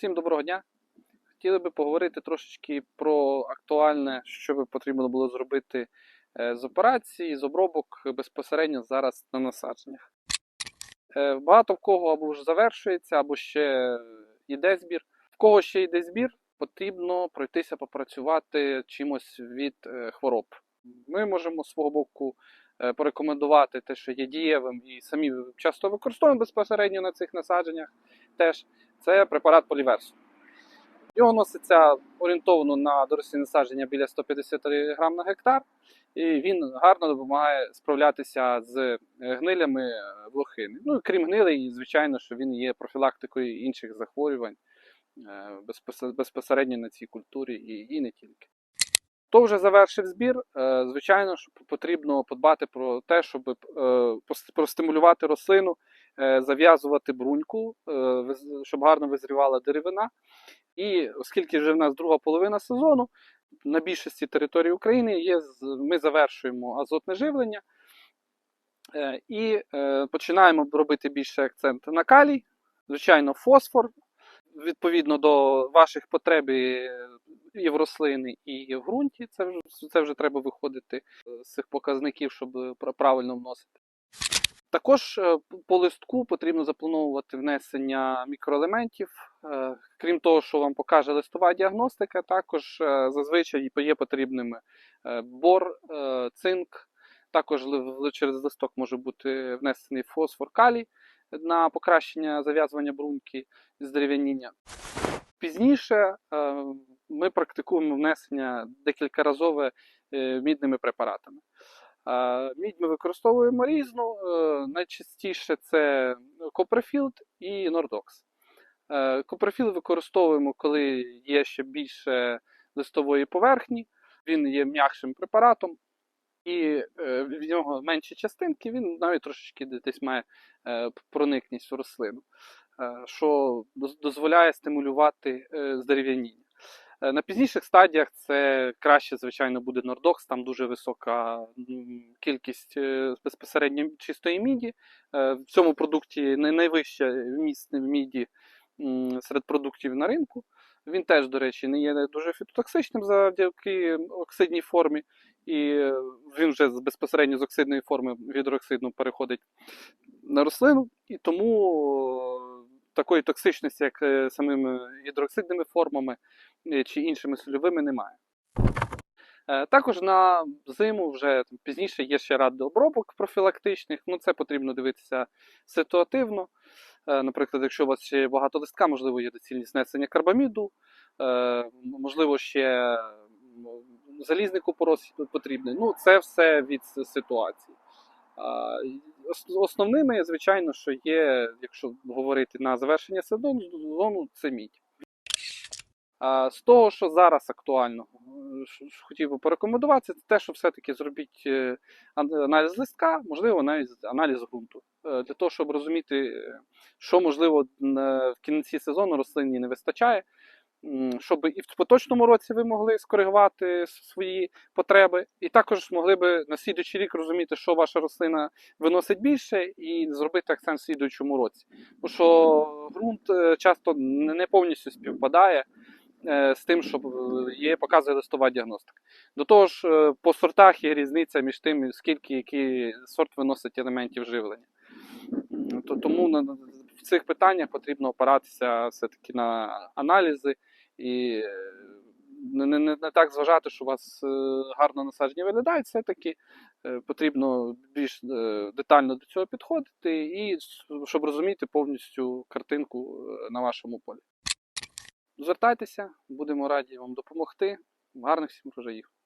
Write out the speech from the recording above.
Всім доброго дня. Хотіли би поговорити трошечки про актуальне, що би потрібно було зробити е, з операції, з обробок безпосередньо зараз на насадженнях. Е, Багато в кого або вже завершується, або ще йде збір. В кого ще йде збір, потрібно пройтися попрацювати чимось від е, хвороб. Ми можемо з свого боку порекомендувати те, що є дієвим, і самі часто використовуємо безпосередньо на цих насадженнях. Теж це препарат поліверсу. Його носиться орієнтовно на дорослі насадження біля 150 грам на гектар, і він гарно допомагає справлятися з е, гнилями е, блохини. Ну і крім гнилей, звичайно, що він є профілактикою інших захворювань е, безпосередньо на цій культурі і, і не тільки. Хто вже завершив збір, е, звичайно, що потрібно подбати про те, щоб е, простимулювати рослину, е, зав'язувати бруньку, е, щоб гарно визрівала деревина. І оскільки вже в нас друга половина сезону, на більшості територій України є, ми завершуємо азотне живлення е, і е, починаємо робити більше акцент на калій, звичайно, фосфор. Відповідно до ваших потреб і в рослини, і в ґрунті. Це вже, це вже треба виходити е, з цих показників, щоб е, правильно вносити. Також е, по листку потрібно заплановувати внесення мікроелементів. Е, Крім того, що вам покаже листова діагностика, також е, зазвичай є потрібними бор, цинк. Також через листок може бути внесений фосфор калій на покращення зав'язування бруньки з дерев'яніння. Пізніше ми практикуємо внесення декількаразове мідними препаратами. Мідь ми використовуємо різну. е, Найчастіше це Copperfield і Nordox. Е, Copperfield використовуємо, коли є ще більше листової поверхні, він є м'якшим препаратом, і е, в нього менші частинки, він навіть трошечки десь має проникність в рослину, що дозволяє стимулювати здерев'яніння. Е, На пізніших стадіях це краще, звичайно, буде Нордокс, там дуже висока кількість е, безпосередньо чистої міді. Е, В цьому продукті най- найвище вміст міді серед продуктів на ринку. Він теж, до речі, не є дуже фітотоксичним завдяки оксидній формі, і він вже безпосередньо з оксидної форми в гідроксидну переходить на рослину, і тому такої токсичності, як е, самими гідроксидними формами е, чи іншими сольовими, немає. Е, Також на зиму вже там, пізніше є ще ряд обробок профілактичних. Ну, це потрібно дивитися ситуативно. Наприклад, якщо у вас ще багато листка, можливо, є доцільність внесення карбаміду, можливо, ще залізний купорос потрібний. Ну, це все від ситуації. Основними, звичайно, що є, якщо говорити на завершення сезону, це мідь. З того, що зараз актуально, е, хотів би порекомендувати, це те, що все-таки зробіть е, аналіз листка, можливо, навіть аналіз ґрунту. Е, Для того, щоб розуміти, що можливо в кінці сезону рослині не вистачає, щоб і в поточному році ви могли скоригувати свої потреби, і також могли би на слідуючий рік розуміти, що ваша рослина виносить більше, і зробити акцент в слідуючому році. Тому що ґрунт е, часто не повністю співпадає е, з тим, що е, є, показує листова діагностика. До того ж, по сортах є різниця між тим, скільки який сорт виносить елементів живлення. Тому в цих питаннях потрібно опиратися все-таки на аналізи і е, не, не, не так зважати, що у вас е, гарно насадження виглядають, все-таки е, потрібно більш детально до цього підходити і щоб розуміти повністю картинку на вашому полі. Звертайтеся, будемо раді вам допомогти. Гарних всім врожаїв!